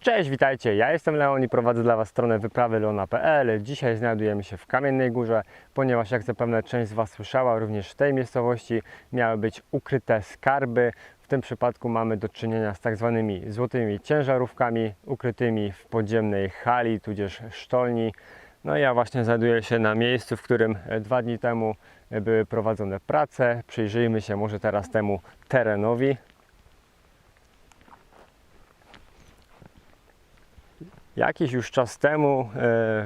Cześć, witajcie. Ja jestem Leon i prowadzę dla Was stronę wyprawy leona.pl. Dzisiaj znajdujemy się w Kamiennej Górze, ponieważ jak zapewne część z Was słyszała, również w tej miejscowości miały być ukryte skarby. W tym przypadku mamy do czynienia z tak zwanymi złotymi ciężarówkami ukrytymi w podziemnej hali, tudzież sztolni. No ja właśnie znajduję się na miejscu, w którym e, dwa dni temu e, były prowadzone prace. Przyjrzyjmy się może teraz temu terenowi. Jakiś już czas temu e,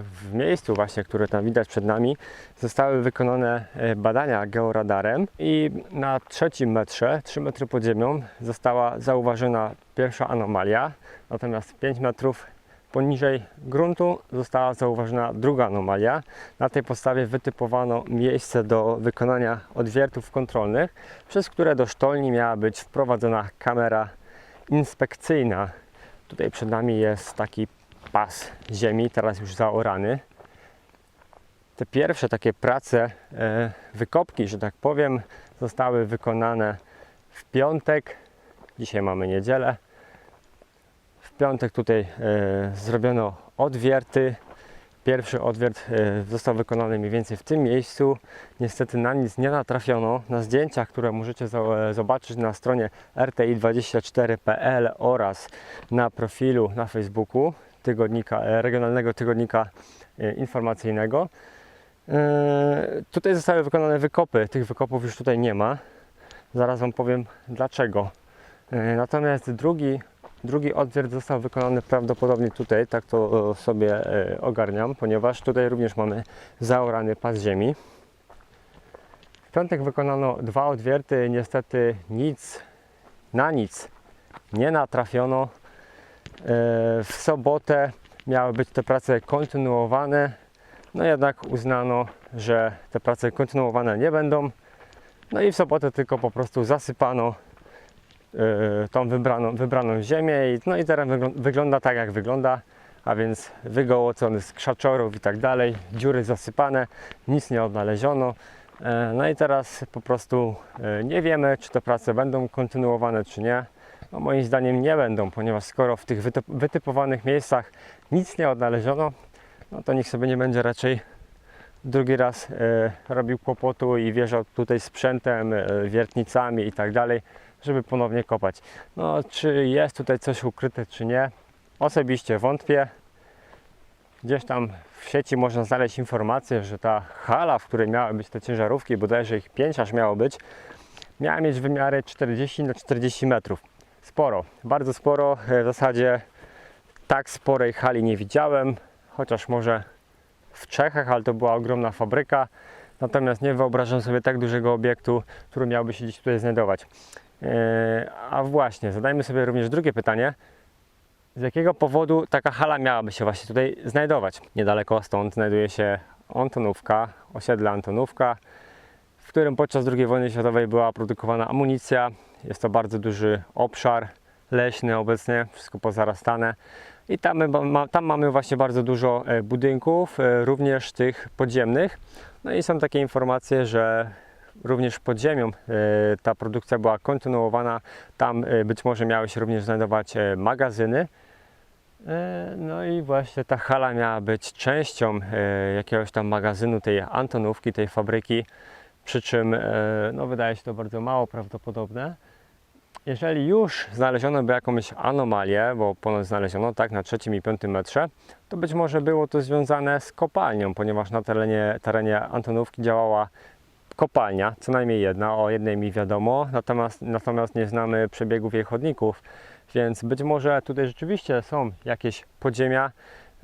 w miejscu właśnie, które tam widać przed nami, zostały wykonane e, badania georadarem i na trzecim metrze, 3 metry pod ziemią, została zauważona pierwsza anomalia, natomiast 5 metrów poniżej gruntu została zauważona druga anomalia. Na tej podstawie wytypowano miejsce do wykonania odwiertów kontrolnych, przez które do sztolni miała być wprowadzona kamera inspekcyjna. Tutaj przed nami jest taki pas ziemi, teraz już zaorany. Te pierwsze takie prace, e, wykopki, że tak powiem, zostały wykonane w piątek. Dzisiaj mamy niedzielę. W piątek tutaj e, zrobiono odwierty. Pierwszy odwiert e, został wykonany mniej więcej w tym miejscu. Niestety na nic nie natrafiono. Na zdjęciach, które możecie zobaczyć na stronie rti24.pl oraz na profilu na Facebooku tygodnika, e, regionalnego tygodnika e, informacyjnego. E, Tutaj zostały wykonane wykopy. Tych wykopów już tutaj nie ma. Zaraz Wam powiem dlaczego. Natomiast drugi, drugi odwiert został wykonany prawdopodobnie tutaj, tak to sobie ogarniam, ponieważ tutaj również mamy zaorany pas ziemi. W piątek wykonano dwa odwierty, niestety nic na nic nie natrafiono. E, W sobotę miały być te prace kontynuowane, no jednak uznano, że te prace kontynuowane nie będą. No i w sobotę tylko po prostu zasypano e, tą wybraną, wybraną ziemię i, no i teren wyglą- wygląda tak jak wygląda, a więc wygołocony z krzaczorów i tak dalej, dziury zasypane, nic nie odnaleziono. E, No i teraz po prostu nie wiemy, czy te prace będą kontynuowane, czy nie. No moim zdaniem nie będą, ponieważ skoro w tych wytyp- wytypowanych miejscach nic nie odnaleziono, no to nikt sobie nie będzie raczej drugi raz e, robił kłopotu i wjeżdżał tutaj sprzętem, e, wiertnicami i tak dalej, żeby ponownie kopać. No, czy jest tutaj coś ukryte, czy nie? Osobiście wątpię. Gdzieś tam w sieci można znaleźć informację, że ta hala, w której miały być te ciężarówki, bodajże ich 5 aż miało być, miała mieć wymiary 40 na 40 metrów. Sporo, bardzo sporo. E, W zasadzie tak sporej hali nie widziałem, chociaż może w Czechach, ale to była ogromna fabryka. Natomiast nie wyobrażam sobie tak dużego obiektu, który miałby się gdzieś tutaj znajdować. E, A właśnie, zadajmy sobie również drugie pytanie. Z jakiego powodu taka hala miałaby się właśnie tutaj znajdować? Niedaleko stąd znajduje się Antonówka, osiedle Antonówka, w którym podczas II wojny światowej była produkowana amunicja. Jest to bardzo duży obszar leśny obecnie, wszystko pozarastane. I tam, tam mamy właśnie bardzo dużo e, budynków, e, również tych podziemnych. No i są takie informacje, że również pod ziemią e, ta produkcja była kontynuowana. Tam być może miały się również znajdować magazyny. No i właśnie ta hala miała być częścią jakiegoś tam magazynu tej Antonówki, tej fabryki, przy czym no, wydaje się to bardzo mało prawdopodobne. Jeżeli już znaleziono by jakąś anomalię, bo ponoć znaleziono tak na trzecim i piątym metrze, to być może było to związane z kopalnią, ponieważ na terenie, terenie Antonówki działała kopalnia, co najmniej jedna, o jednej mi wiadomo, natomiast, natomiast nie znamy przebiegów jej chodników, więc być może tutaj rzeczywiście są jakieś podziemia,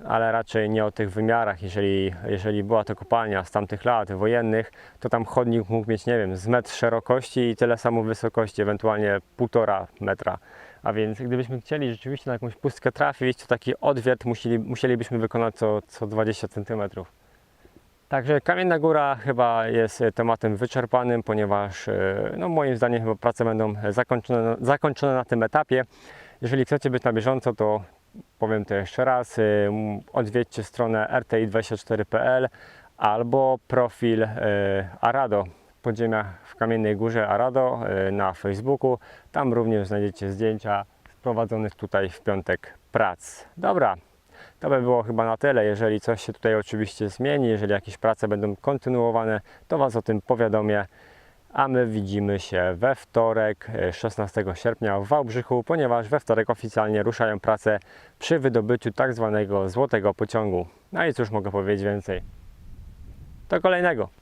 ale raczej nie o tych wymiarach. Jeżeli, jeżeli była to kopalnia z tamtych lat wojennych, to tam chodnik mógł mieć, nie wiem, z metr szerokości i tyle samo wysokości, ewentualnie półtora metra. A więc gdybyśmy chcieli rzeczywiście na jakąś pustkę trafić, to taki odwiert musieli, musielibyśmy wykonać co, co 20 cm. Także Kamienna Góra chyba jest e, tematem wyczerpanym, ponieważ e, no, moim zdaniem chyba prace będą zakończone, zakończone na tym etapie. Jeżeli chcecie być na bieżąco, to powiem to jeszcze raz, y, odwiedźcie stronę rti24.pl albo profil y, Arado, podziemia w Kamiennej Górze Arado y, na Facebooku. Tam również znajdziecie zdjęcia prowadzonych tutaj w piątek prac. Dobra, to by było chyba na tyle. Jeżeli coś się tutaj oczywiście zmieni, jeżeli jakieś prace będą kontynuowane, to Was o tym powiadomię. A my widzimy się we wtorek, e, 16 sierpnia w Wałbrzychu, ponieważ we wtorek oficjalnie ruszają prace przy wydobyciu tak zwanego złotego pociągu. No i cóż mogę powiedzieć więcej. Do kolejnego.